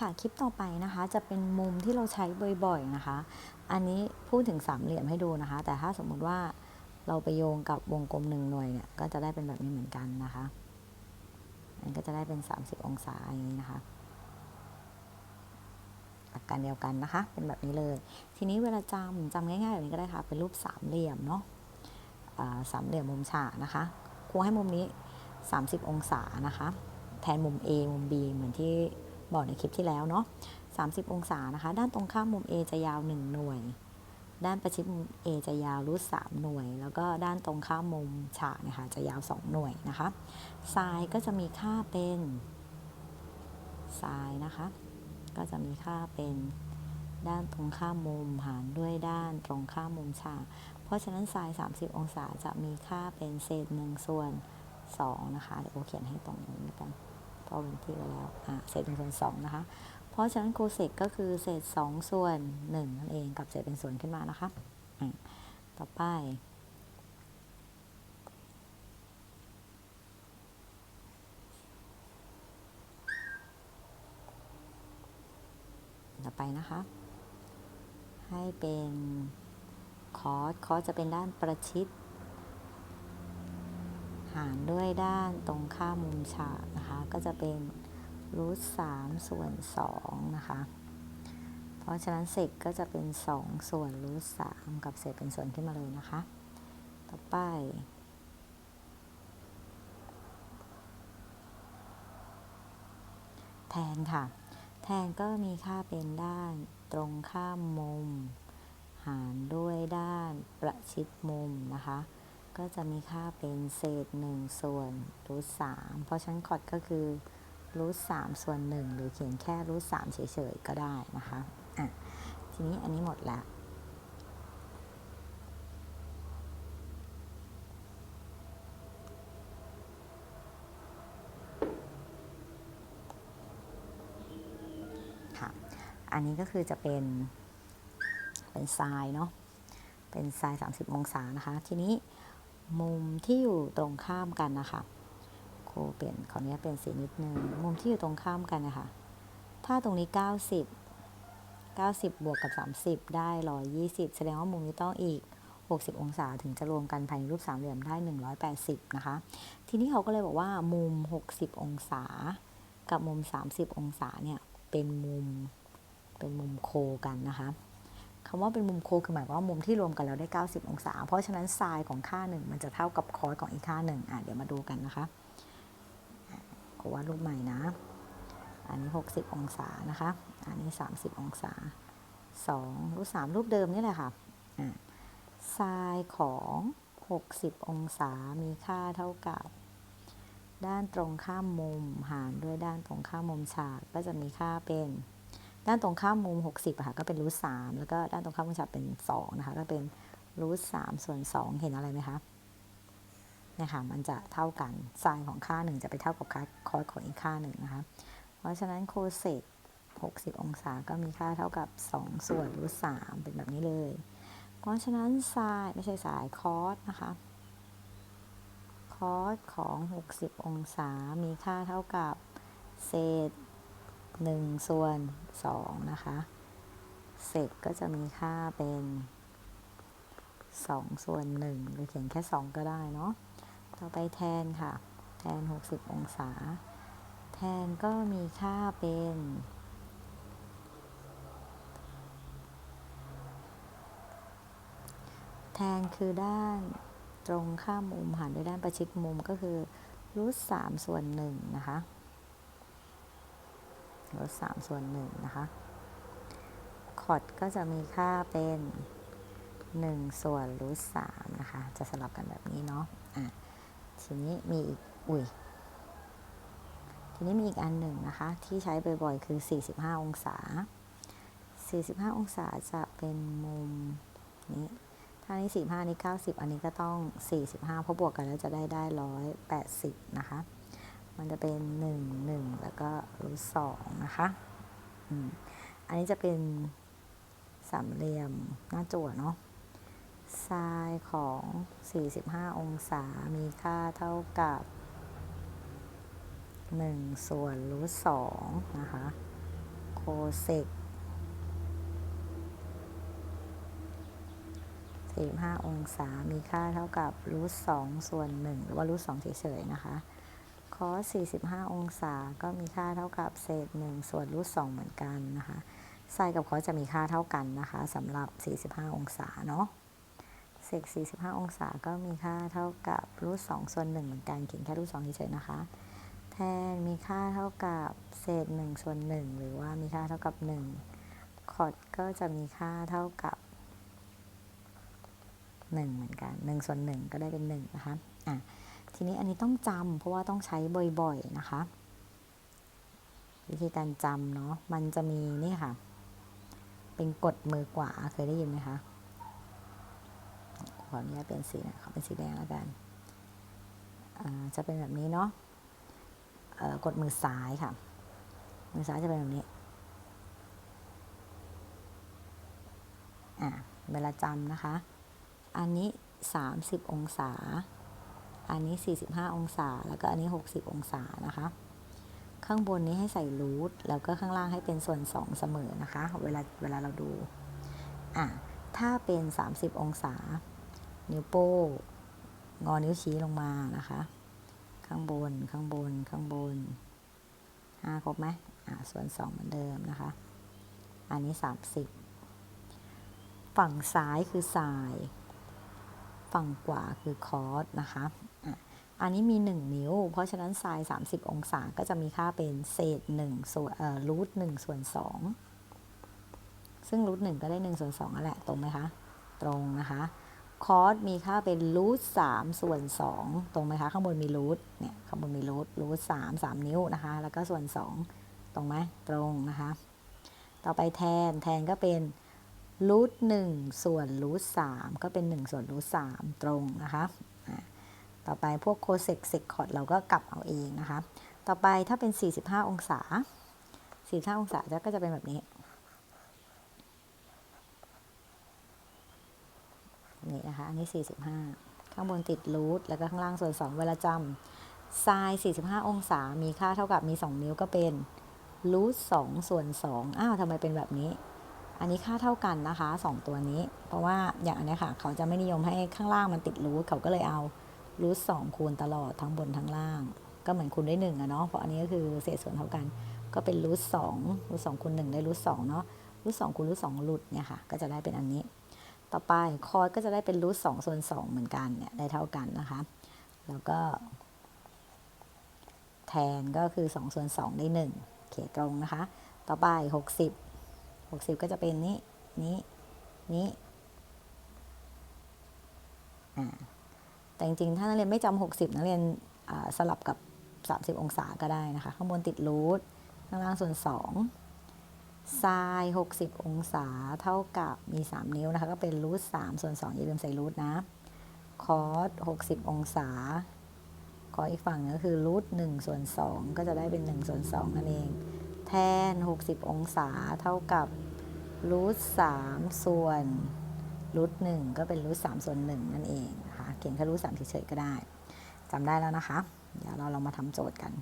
ค่ะคลิปต่อไปนะคะจะเป็นมุมที่เราใช้บ่อยๆนะคะ อันนี้พูดถึงสามเหลี่ยมให้ดูนะคะ แต่ถ้าสมมุติว่าเราไปโยงกับวงกลมหนึ่งหน่วยเนี่ยก็จะได้เป็นแบบนี้เหมือนกันนะคะอันก็จะได้เป็น 30 องศาอย่างนี้นะคะหลักการเดียวกันนะคะ เป็นแบบนี้เลย ทีนี้เวลาจำจำง่ายๆแบบนี้ก็ได้ค่ะ เป็นรูปสามเหลี่ยมเนาะสามเหลี่ยมมุมฉากนะคะครูให้มุมนี้ 30 องศานะคะ แทนมุม A มุม B เหมือนที่ บอกในคลิปที่แล้วเนาะ30 องศานะคะ ด้านตรงข้ามมุม A จะยาว 1 หน่วย ด้านประชิดมุม A จะยาวรูท3หน่วย แล้วก็ด้านตรงข้ามมุมฉากนะคะจะยาว 2 หน่วยนะคะไซน์ก็จะมีค่าเป็นไซน์นะคะ ก็จะมีค่าเป็นด้านตรงข้ามมุมหารด้วยด้านตรงข้ามมุมฉาก เพราะฉะนั้นไซน์30 องศาจะมีค่าเป็นเศษ1ส่วน2นะคะเดี๋ยวโอเขียนให้ตรงนี้กัน เพราะเป็นที่ไว้แล้วอะเศษ1ส่วน2นะคะ เพราะฉะนั้นโคเซกก็คือเศษ2ส่วน1นั่นเองกับเศษเป็นส่วนขึ้นมานะคะต่อไปต่อไปนะคะ ให้เป็นคอสคอสจะเป็นด้านประชิดารด้วยด้านตรงข้ามมุมฉากนะคะ ก็จะเป็นรูทสามส่วนสองนะคะ เพราะฉะนั้นเศษก็จะเป็นสองส่วนรูทสามกับเศษเป็นส่วนขึ้นมาเลยนะคะ ต่อไปแทนค่ะ แทนก็มีค่าเป็นด้านตรงข้ามมุม หารด้วยด้านประชิดมุมนะคะ ก็จะมีค่าเป็นเศษ 1 ส่วนรูทสามเพราะฉะนั้นคอดก็คือรูทสามส่วนหนึ่งหรือเขียนแค่รูทสามเฉยๆ ก็ได้นะคะอะทีนี้อันนี้หมดแล้วค่ะอันนี้ก็คือจะเป็นเป็นทรายเนาะเป็นทราย 30 องศานะคะ ทีนี้ มุมที่อยู่ตรงข้ามกันนะคะครูเปลี่ยนขออนุญาตเปลี่ยนสีนิดนึงมุมที่อยู่ตรงข้ามกันนะคะ ถ้าตรงนี้ 90 90 บวกกับ 30 ได้ 120 แสดงว่ามุมนี้ต้องอีก 60 องศาถึงจะรวมกันภายในรูปสามเหลี่ยมได้ 180 นะคะ ทีนี้เขาก็เลยบอกว่ามุม 60 องศา กับมุม 30 องศาเนี่ยเป็นมุมเป็นมุมโคกันนะคะ คำว่าเป็นมุมโคคือหมายความว่ามุมที่รวมกันแล้วได้ 90 องศา เพราะฉะนั้นไซน์ของค่าหนึ่งมันจะเท่ากับคอสของอีกค่าหนึ่งอะเดี๋ยวมาดูกันนะคะกูวาดรูปใหม่นะ อันนี้ 60 องศานะคะ อันนี้ 30 องศา 2 รูป 3 รูปเดิมนี่แหละค่ะอะไซน์ของ 60 องศา มีค่าเท่ากับ ด้านตรงข้ามมุม หารด้วยด้านตรงข้ามมุมฉาก ก็จะมีค่าเป็น ด้านตรงข้ามมุม 60อะค่ะก็เป็นรูทสามแล้วก็ด้านตรงข้ามมุมฉากเป็น2นะคะก็เป็นรูทสามส่วน 2 เห็นอะไรไหมคะเนี่ยค่ะมันจะเท่ากันไซน์ของค่าหนึ่งจะไปเท่ากับค่าคอสของอีกค่าหนึ่งนะคะเพราะฉะนั้นโคเซก60 องศาก็มีค่าเท่ากับ 2 ส่วนรูทสามเป็นแบบนี้เลย เพราะฉะนั้นไซน์ไม่ใช่สายคอสนะคะคอสของ 60 องศามีค่าเท่ากับเศษ 1 ส่วน 2 นะคะ เศษก็จะมีค่าเป็น 2 ส่วน 1 หรือเขียนแค่ 2 ก็ได้เนาะต่อไปแทนค่ะ แทน 60 องศา แทนก็มีค่าเป็น แทนคือด้านตรงข้ามมุมหารด้วยด้านประชิดมุมก็คือรูทสามส่วนหนึ่งนะคะ รูทสามส่วนหนึ่งนะคะ คอดก็จะมีค่าเป็นหนึ่งส่วนรูทสามนะคะ จะสลับกันแบบนี้เนาะอะทีนี้มีอีก อุ้ยทีนี้มีอีกอันหนึ่งนะคะ ที่ใช้บ่อยๆ คือ 45 องศา 45 องศาจะเป็นมุมนี้ถ้านี้45นี้ 90 อันนี้ก็ต้อง 45 เพราะบวกกันแล้วจะได้ได้ 180 นะคะ มันจะเป็น1 1แล้วก็รูทสองนะคะอันนี้จะเป็นสามเหลี่ยมหน้าจั่วเนาะไซน์ของ 45 องศา มีค่าเท่ากับ 1 ส่วนรูทสองนะคะ โคเซก45 องศา มีค่าเท่ากับรูท2ส่วน1หรือว่ารูท2เฉยๆนะคะ ส 45 องศาก็มีค่าเท่ากับเศษ 1 ส่วนรูท2เหมือนกันนะคะไซน์กับคอสจะมีค่าเท่ากันนะคะสำหรับ 45 องศาเนาะเศษ 45 องศาก็มีค่าเท่ากับรูท2ส่วน 1 เหมือนกันเขียนแค่รูท2เฉยๆนะคะ แทนมีค่าเท่ากับเศษ 1 ส่วน 1 หรือว่ามีค่าเท่ากับ 1 คอร์ก็จะมีค่าเท่ากับ 1 เหมือนกัน 1 ส่วน 1 ก็ได้เป็น 1 นะคะอะ ทีนี้อันนี้ต้องจำเพราะว่าต้องใช้บ่อยๆนะคะ วิธีการจำเนาะมันจะมีนี่ค่ะ เป็นกดมือกว่าเคยได้ยินไหมคะขออนุญาตเปลี่ยนสีนะขอเป็นสีแดงแล้วกันจะเป็นแบบนี้เนาะกดมือซ้ายค่ะ มือซ้ายจะเป็นแบบนี้เวลาจำนะคะ อันนี้ 30 องศา อันนี้ 45 องศา แล้วก็อันนี้ 60 องศานะคะ ข้างบนนี้ให้ใส่รูทแล้วก็ข้างล่างให้เป็นส่วน 2 เสมอนะคะ เวลาเวลาเราดูอะถ้าเป็น 30 องศา นิ้วโป้งงอนิ้วชี้ลงมานะคะ ข้างบนข้างบนข้างบนห้าครบไหมอ่าส่วน2เหมือนเดิมนะคะ อันนี้ 30 ฝั่งซ้ายคือสาย ฝั่งขวาคือคอสนะคะอันนี้มี 1 นิ้ว เพราะฉะนั้นไซน์30 องศาก็จะมีค่าเป็นเศษ1ส่วนเอ่อรูท1ส่วน 2 ซึ่งรูท1ก็ได้1ส่วน2นั่นแหละ ตรงไหมคะ ตรงนะคะ คอสมีค่าเป็นรูท3ส่วน 2 ตรงไหมคะ ข้างบนมีรูท เนี่ย ข้างบนมีรูทรูท3 3นิ้วนะคะ แล้วก็ส่วน 2 ตรงไหม ตรงนะคะ ต่อไปแทน แทนก็เป็น รูท1ส่วนรูท3ก็เป็น1ส่วนรูท3ตรงนะคะต่อไปพวกโคเซกเซกคอร์ดเราก็กลับเอาเองนะคะ ต่อไปถ้าเป็น 45 องศา 45 องศาก็จะเป็นแบบนี้ นี่นะคะ อันนี้ 45 ข้างบนติดรูทแล้วก็ข้างล่างส่วน 2 เวลาจำไซน์45 องศา มีค่าเท่ากับมี 2 นิ้วก็เป็นรูท2ส่วน 2 อ้าวทำไมเป็นแบบนี้ อันนี้ค่าเท่ากันนะคะ 2 ตัวนี้ เพราะว่าอย่างอันนี้ค่ะ เขาจะไม่นิยมให้ข้างล่างมันติดรูทเขาก็เลยเอารูทสองคูณตลอดทั้งบนทั้งล่าง ก็เหมือนคูณได้หนึ่งอะเนาะเพราะอันนี้ก็คือเศษส่วนเท่ากัน ก็เป็นรูทสองรูทสองคูณหนึ่งได้รูทสองเนาะรูทสองคูณรูทสองรูทเนี่ยค่ะ ก็จะได้เป็นอันนี้ ต่อไปคอร์สก็จะได้เป็นรูทสองส่วนสองเหมือนกันเนี่ยได้เท่ากันนะคะ แล้วก็ แทนก็คือสองส่วนสองได้หนึ่งเขตตรงนะคะ ต่อไปห กสิบหกสิบก็จะเป็นนี้ นี้ นี้ แต่จริงๆ ถ้านักเรียนไม่จำ60 นักเรียนสลับกับ 30 องศาก็ได้นะคะ ข้างบนติดรูท ข้างล่างส่วน2ไซน์60 องศาเท่ากับมี 3 นิ้วนะคะ ก็เป็นรูท3ส่วน2อย่าลืมใส่รูทนะ คอส60 องศาคออีกฝั่งนึงก็คือรูท1ส่วน2ก็จะได้เป็น1ส่วน2นั่นเอง แทน 60 องศาเท่ากับรูท3ส่วนรูท1ก็เป็นรูท3ส่วน1นั่นเองค่ะเขียนแค่รูทสามเฉยๆก็ได้จำได้แล้วนะคะ เดี๋ยวเราลองมาทำโจทย์กัน